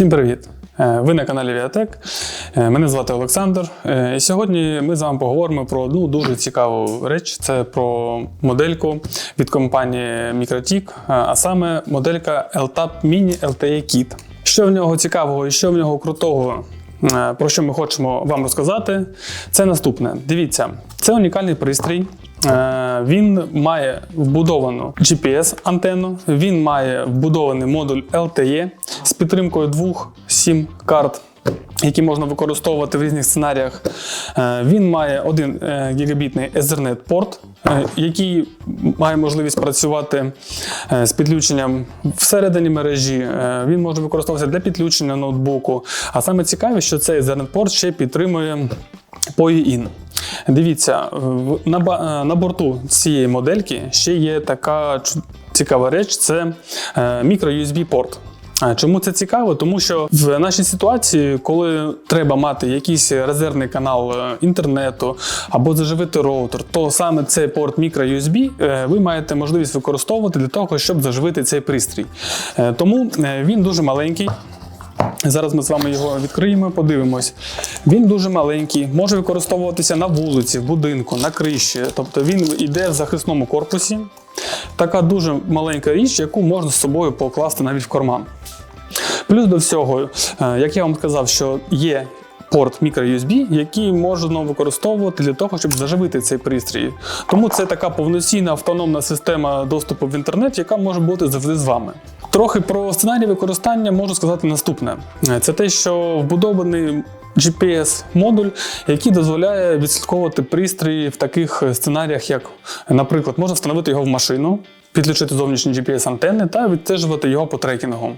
Всім привіт! Е, Ви на каналі Віатек. Е, Мене звати Олександр. Е, І сьогодні ми з вами поговоримо про одну дуже цікаву реч. Це про модельку від компанії Mikrotik, е, а саме моделька LTAP Mini LTE Kit. Що в нього цікавого і що в нього крутого, про що ми хочемо вам розказати, це наступне. Дивіться, це унікальний пристрій. Е, Він має вбудовану GPS-антенну, він має вбудований модуль LTE з підтримкою двох SIM карт. Які можна використовувати в різних сценаріях. Е, Він має один е, гігабітний Ethernet порт, який має можливість працювати з підключенням всередині мережі. Він може використовуватися для підключення ноутбуку. А саме цікаве, що цей Ethernet порт ще підтримує PoE-IN. Дивіться, на, е, на борту цієї модельки ще є така цікава реч: це е, мікро-USB порт. Чому це цікаво? Тому що в нашій ситуації, коли треба мати якийсь резервний канал е, інтернету або заживити роутер, то саме цей порт е, ви маєте можливість використовувати для того, щоб заживити цей пристрій. Тому він дуже маленький. Зараз ми з вами його відкриємо, подивимось. Він дуже маленький, може використовуватися на вулиці, в будинку, на криші. Тобто він йде в захисному корпусі. Така дуже маленька річ, яку можна з собою покласти навіть в карман. Плюс до всього, е, як я вам сказав, що є порт microUSB, який можна використовувати для того, щоб заживити цей пристрій. Тому це така повноцінна автономна система доступу в інтернет, яка може бути завжди з вами. Трохи про сценарій використання можу сказати наступне: це те, що вбудований GPS-модуль, який дозволяє відслідковувати пристрій в таких сценаріях, як, наприклад, можна встановити його в машину, підключити зовнішні GPS-антенни та відстежувати його по трекінгу.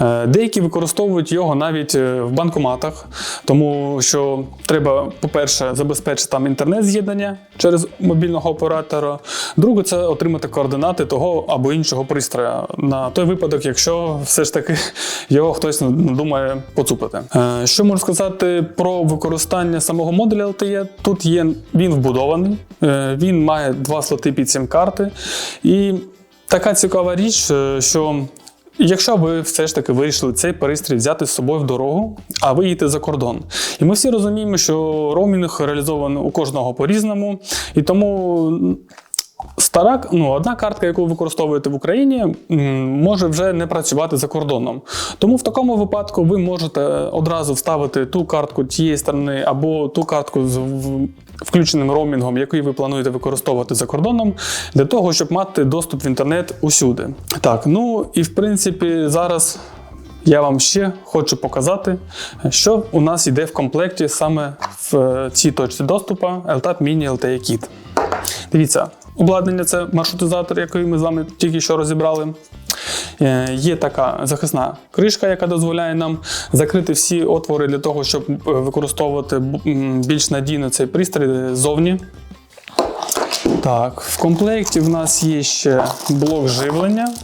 Е, Деякі використовують його навіть е, в банкоматах, тому що треба, по-перше, забезпечити там інтернет-з'єднання через мобільного оператора. Друге, це отримати координати того або іншого пристрою на той випадок, якщо все ж таки його хтось надумає поцупити. Е, Що можу сказати про використання самого модуля LTE? Тут є він вбудований, він має два слоти під сім карти. І така цікава річ, е, що Якщо ви все ж таки вирішили цей пристрій взяти з собою в дорогу, а ви їдете за кордон. І ми всі розуміємо, що роумінг реалізований у кожного по-різному, і тому стара, ну, одна картка, яку ви використовуєте в Україні, може вже не працювати за кордоном. Тому в такому випадку ви можете одразу вставити ту картку тієї сторони або ту картку з включеним роумінгом, який ви плануєте використовувати за кордоном, для того, щоб мати доступ в інтернет усюди. Так, ну і в принципі зараз. Я вам ще хочу показати, що у нас йде в комплекті саме в е, цій точці доступу LTAP Mini LTE Kit. Дивіться, обладнання це маршрутизатор, який ми з вами тільки що розібрали. Е, Є така захисна кришка, яка дозволяє нам закрити всі отвори для того, щоб е, використовувати більш надійно цей пристрій ззовні. Так, в комплекті в нас є ще блок живлення.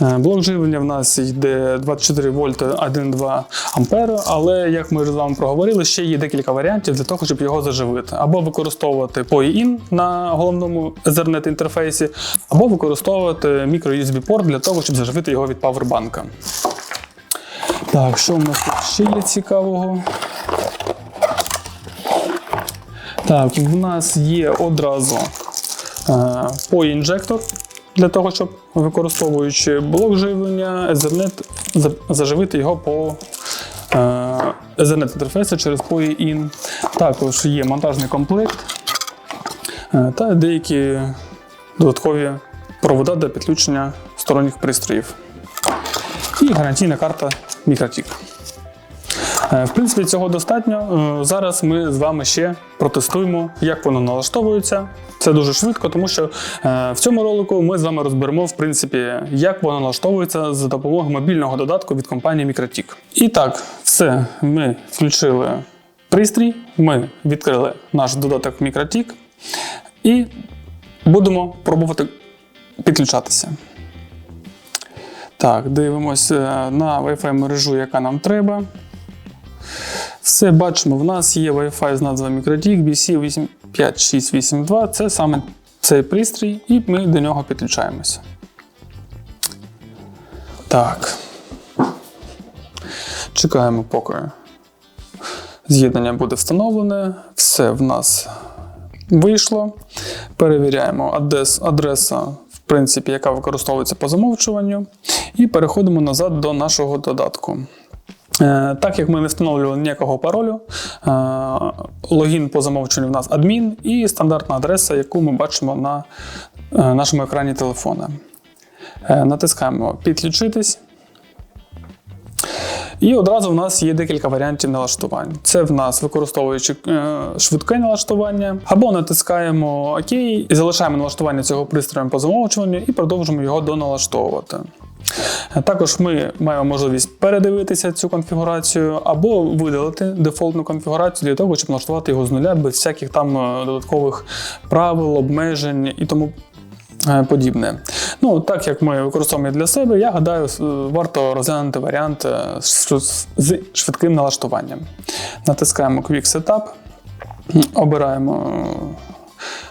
Блок живлення в нас йде 24 вольти 1,2 ампера, але як ми вже з вами проговорили, ще є декілька варіантів для того, щоб його заживити. Або використовувати PoE-IN на головному Ethernet інтерфейсі, або використовувати micro-USB порт для того, щоб заживити його від павербанка. Так, що у нас тут ще є цікавого? Так, в нас є одразу по інжектор для того, щоб використовуючи блок живлення, Ethernet, заживити його по е, Ethernet інтерфейсу через PoE-IN. Також є монтажний комплект е, та деякі додаткові провода для підключення сторонніх пристроїв. І гарантійна карта Mikrotik. Е, В принципі, цього достатньо. Е, Зараз ми з вами ще протестуємо, як воно налаштовується. Це дуже швидко, тому що е, в цьому ролику ми з вами розберемо, в принципі, як воно налаштовується за допомогою мобільного додатку від компанії Mikrotik. І так, все, ми включили пристрій, ми відкрили наш додаток Mikrotik і будемо пробувати підключатися. Так, дивимося на Wi-Fi мережу, яка нам треба. Все бачимо, в нас є Wi-Fi з назвою Mikrotik BC5682. Це саме цей пристрій, і ми до нього підключаємося. Так. Чекаємо, поки з'єднання буде встановлене. Все в нас вийшло. Перевіряємо адрес, адреса, в принципі, яка використовується по замовчуванню. І переходимо назад до нашого додатку. Е, Так як ми не встановлювали ніякого паролю, е, логін по замовчуванню в нас адмін і стандартна адреса, яку ми бачимо на е, нашому екрані телефона. Натискаємо Підключитись. І одразу в нас є декілька варіантів налаштувань. Це в нас використовуючи швидке налаштування, або натискаємо ОК і залишаємо налаштування цього пристрою по замовчуванню і продовжуємо його доналаштовувати. Е, Також ми маємо можливість передивитися цю конфігурацію або видалити дефолтну конфігурацію для того, щоб налаштувати його з нуля без всяких там е, додаткових правил, обмежень і тому е, подібне. Ну, так як ми використовуємо для себе, я гадаю, варто розглянути варіант е, з швидким налаштуванням. Натискаємо Quick Setup, обираємо е,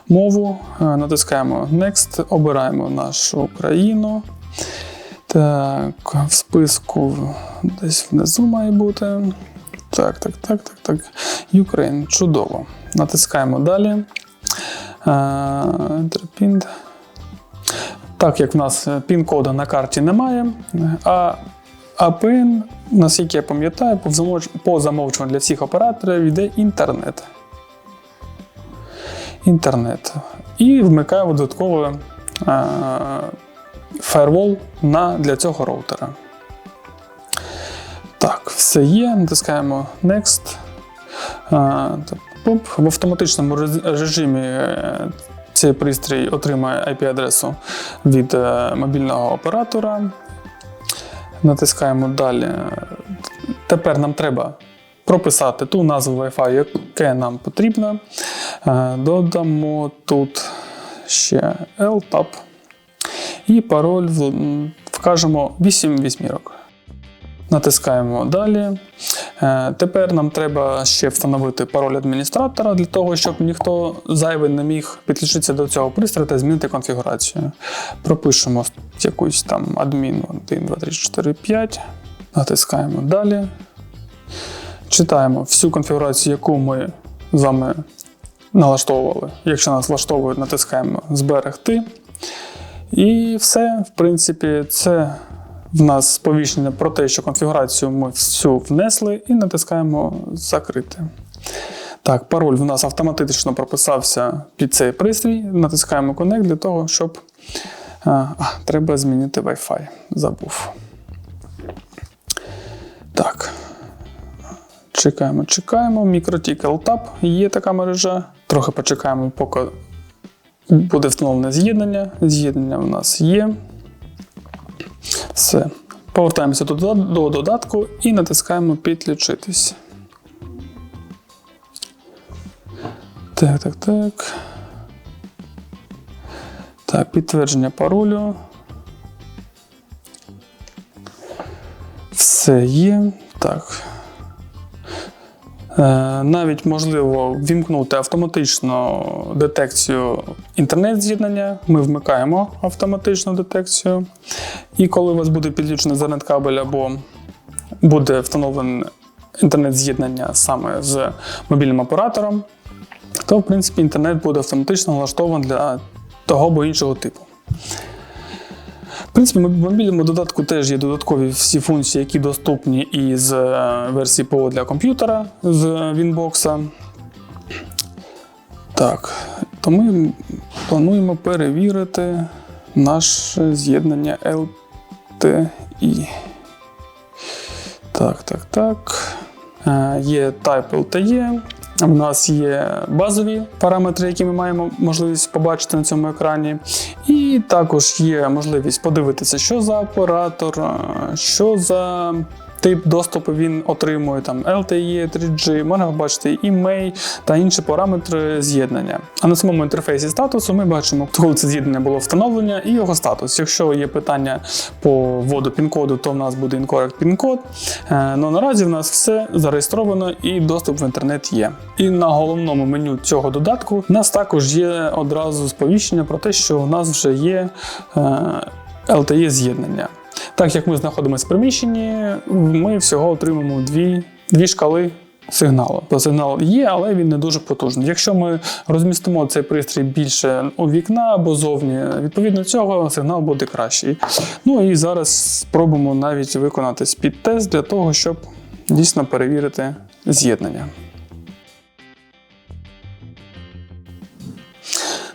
мову, е, натискаємо Next, обираємо нашу країну. Так, в списку десь внизу має бути. Так, так, так, так, так. Ukraine. Чудово. Натискаємо далі. Enter pinned. Так як в нас пін-кода на карті немає, а, пин, наскільки я пам'ятаю, по замовч- по замовчуванню для всіх операторів йде інтернет. Інтернет. І вмикаю додатково фаервол на, для цього роутера. Так, все є. Натискаємо Next. В автоматичному режимі е, цей пристрій отримає IP-адресу від е, мобільного оператора. Натискаємо далі. Тепер нам треба прописати ту назву Wi-Fi, яке нам потрібно. Е, Додамо тут ще LTAP. І пароль вкажемо 8 вісьмірок. Натискаємо далі. Е, Тепер нам треба ще встановити пароль адміністратора для того, щоб ніхто зайвий не міг підключитися до цього пристрою та змінити конфігурацію. Пропишемо якусь там адмін 1, 2, 3, 4, 5. Натискаємо далі. Читаємо всю конфігурацію, яку ми з вами налаштовували. Якщо нас влаштовують, натискаємо Зберегти. І все, в принципі, це в нас сповіщення про те, що конфігурацію ми всю внесли, і натискаємо Закрити. Так, пароль в нас автоматично прописався під цей пристрій. Натискаємо Connect для того, щоб. А, треба змінити Wi-Fi. Забув. Так. Чекаємо, чекаємо. MikroTik LTAP є така мережа. Трохи почекаємо, поки буде встановлене з'єднання. З'єднання в нас є. Все. Повертаємося до додатку і натискаємо підключитись. Так, так, так. Так, підтвердження паролю. Все є. Так. Е, Навіть можливо вімкнути автоматичну детекцію інтернет-з'єднання. Ми вмикаємо автоматичну детекцію. І коли у вас буде підключений інтернет-кабель або буде встановлене інтернет-з'єднання саме з мобільним оператором, то в принципі інтернет буде автоматично налаштований для того або іншого типу. Принципі, в мобільному додатку теж є додаткові всі функції, які доступні із е, версії ПО для комп'ютера з Winbox. Так, то ми плануємо перевірити наше з'єднання LTI. Так, так, так. Е, Є Type LTE. У нас є базові параметри, які ми маємо можливість побачити на цьому екрані. І також є можливість подивитися, що за оператор, що за тип доступу він отримує, там LTE, 3G, можна побачити імей та інші параметри з'єднання. А на самому інтерфейсі статусу ми бачимо, коли це з'єднання було встановлення і його статус. Якщо є питання по вводу пін-коду, то в нас буде incorrect пін-код. Е, Ну наразі в нас все зареєстровано і доступ в інтернет є. І на головному меню цього додатку в нас також є одразу сповіщення про те, що у нас вже є е, LTE з'єднання. Так як ми знаходимося в приміщенні, ми всього отримаємо дві, дві шкали сигналу. То сигнал є, але він не дуже потужний. Якщо ми розмістимо цей пристрій більше у вікна або зовні, відповідно цього сигнал буде кращий. Ну і зараз спробуємо навіть виконати спід-тест для того, щоб дійсно перевірити з'єднання.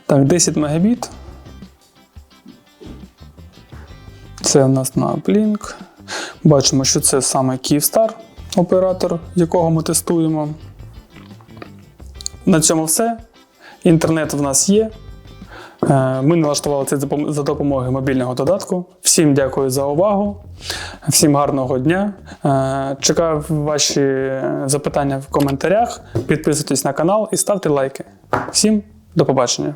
Так, 10 Мбіт. Це у нас на Uplink. Бачимо, що це саме Kyivstar, оператор, якого ми тестуємо. На цьому все. Інтернет в нас є. Е, Ми налаштували це за допомогою мобільного додатку. Всім дякую за увагу. Всім гарного дня. Е, Чекаю ваші запитання в коментарях. Підписуйтесь на канал і ставте лайки. Всім до побачення.